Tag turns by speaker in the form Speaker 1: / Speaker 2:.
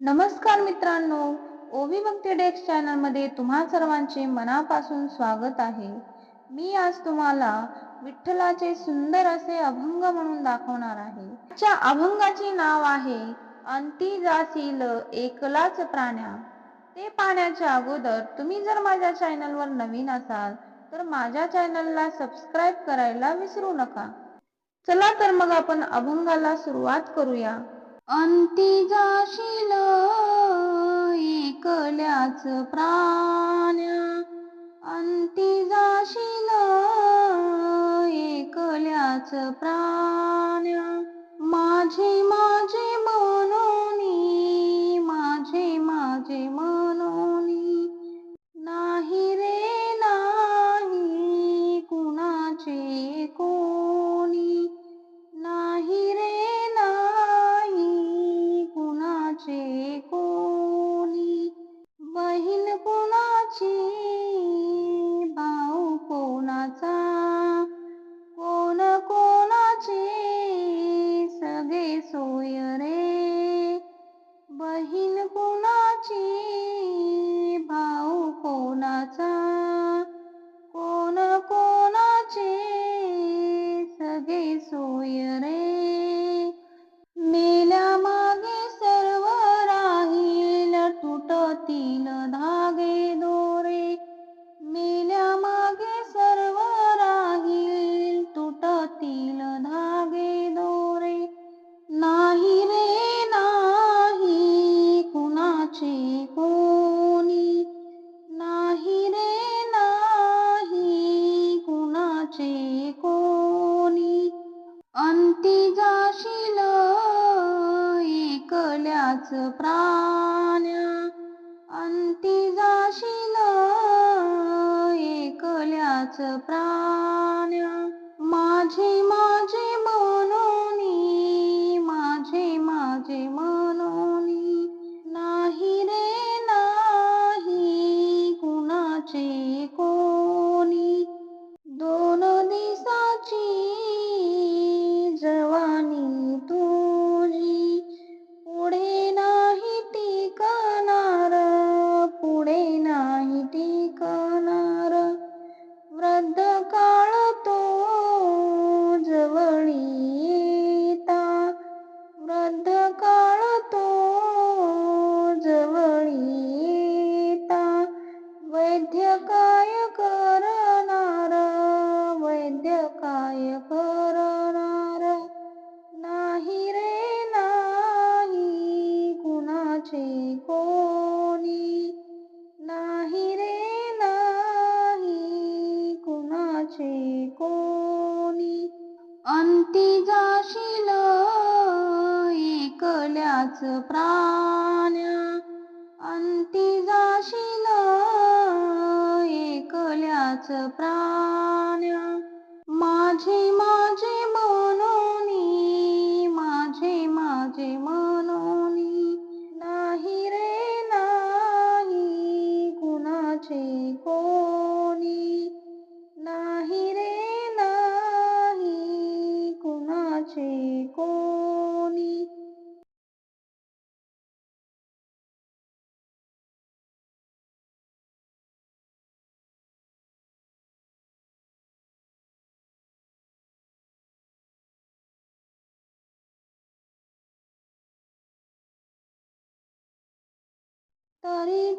Speaker 1: नमस्कार मित्रांनो ओवी भक्ती डेस्क चॅनलमध्ये तुम्हा सर्वांचे मनापासून स्वागत आहे. मी आज तुम्हाला विठ्ठलाचे सुंदर असे अभंग म्हणून दाखवणार आहे. आजच्या अभंगाचे नाव आहे अंती जासील एकलाच प्राण्या. ते पाहण्याच्या अगोदर तुम्ही जर माझ्या चॅनलवर नवीन असाल तर माझ्या चॅनलला सबस्क्राईब करायला विसरू नका. चला तर मग आपण अभंगाला सुरुवात करूया. अंती जाशील एकल्याच प्राण्या. अंती जाशील एकल्याच प्राण्या. बहीण कोणाची? भाऊ कोणाचा? कोण कोणाचे? सगळे सोय रे. मेल्या मागे सर्व राहील तुटतील धा एकल्याच प्राण्या अंती जाशील एकल्याच प्राण्या एकल्याच प्राण्या अंती जाशील एकल्याच प्राण्या माझे तरी